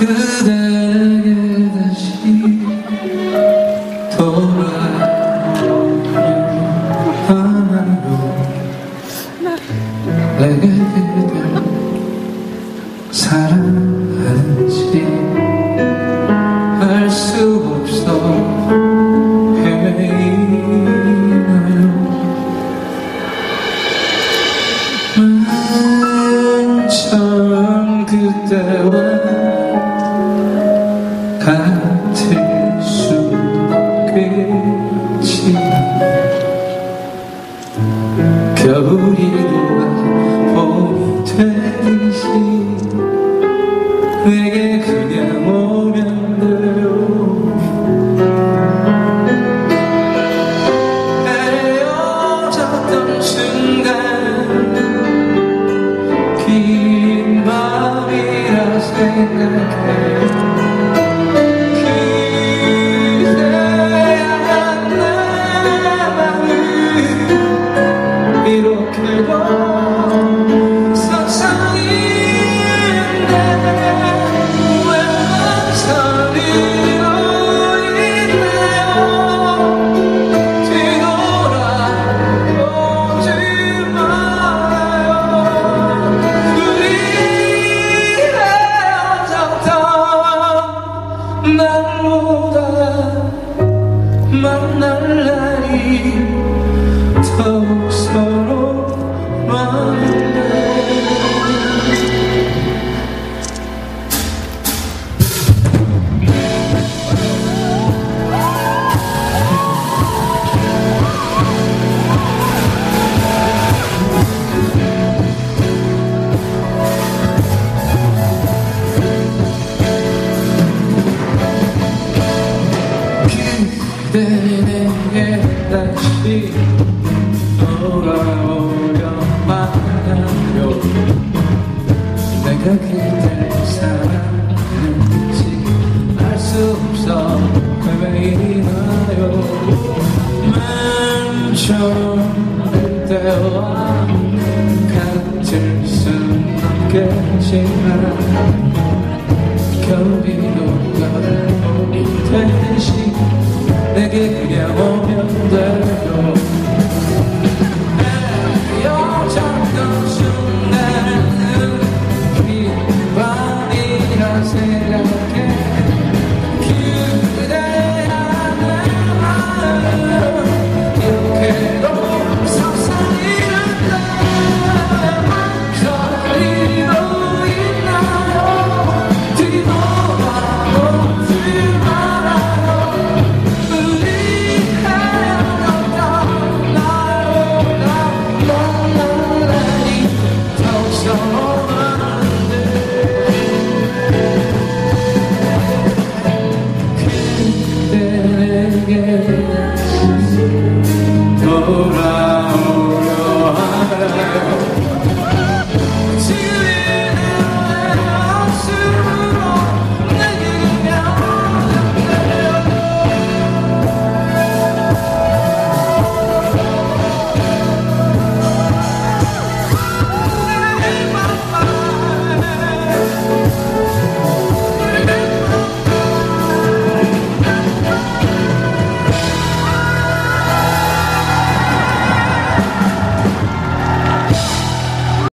그대에게 다시 돌아오려 하나요 내게 그댈 사랑하는지 알 수 없어 헤매이나요 맨 처음 그때와 같을 수 없겠지만 겨울이 돌아 봄이 되듯이 내게 그냥 오면 돼요 헤어졌던 순간 긴 밤이라 생각해 melody, toast or 그대에게 다시 돌아오려 하나요 내가 그댈 사랑했는지 알 수 없어 헤매이나요 맨 처음 그때와 같을 순 없겠지만 겨울이 되시 내게 그냥 오면 돼요 그때 내게 돌아